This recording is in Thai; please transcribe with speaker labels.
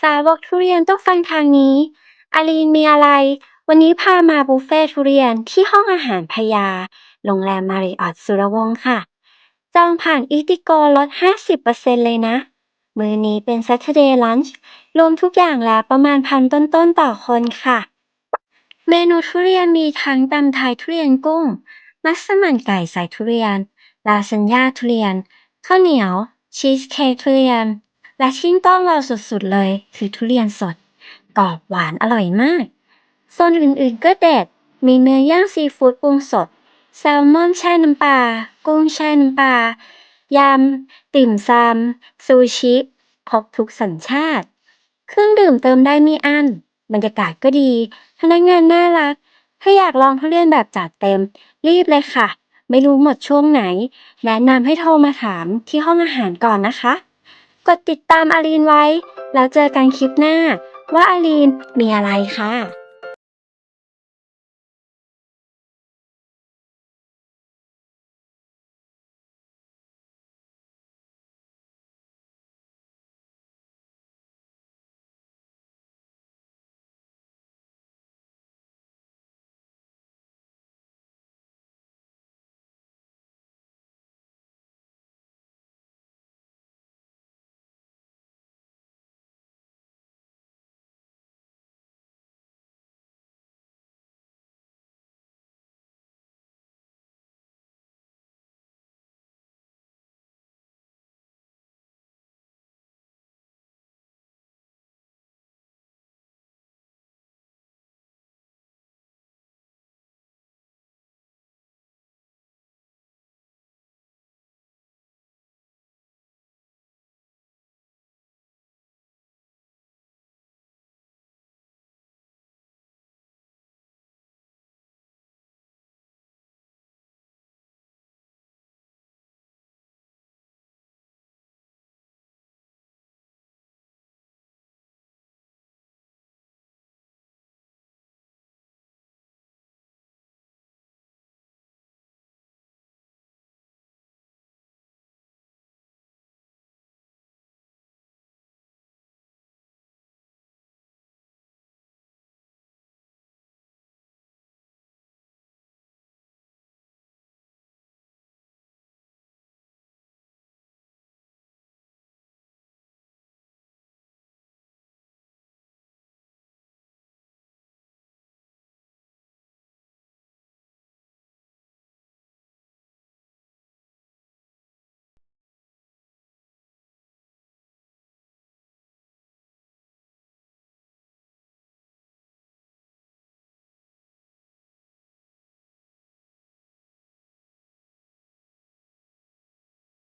Speaker 1: สาวกทุเรียนต้องฟังทางนี้ อาลีนมีอะไร วันนี้พามาบุฟเฟ่ทุเรียนที่ห้องอาหารพญาโรงแรมมาริออตสุรวงศ์ค่ะ จองผ่านอีติโกลด 50%เลยนะ มื้อนี้เป็น Saturday Lunch รวมทุกอย่างแล้วประมาณพันต้นๆต่อคนค่ะ เมนูทุเรียนมีทั้งตำไทยทุเรียนกุ้ง มัสมั่นไก่ใส่ทุเรียน ลาซานญ่าทุเรียน ข้าวเหนียว ชีสเค้กทุเรียน และที่ต้องเราสุดๆเลย คือทุเรียนสด กรอบหวานอร่อยมากโซนอื่นๆก็เด็ด มีเนื้อย่างซีฟู้ดปรุงสด แซลมอนแช่น้ำปลา กุ้งแช่น้ำปลา ยำ ติ่มซำ ซูชิ ครบทุกสัญชาติ เครื่องดื่มเติมได้ไม่อั้น บรรยากาศก็ดี พนักงานน่ารัก ถ้าอยากลองทุเรียนแบบจัดเต็ม รีบเลยค่ะ ไม่รู้หมดช่วงไหน แนะนำให้โทรมาถามที่ห้องอาหารก่อนนะคะ กดติดตามอาลีนไว้ แล้วเจอกันคลิปหน้า ว่าอาลีนมีอะไรค่ะ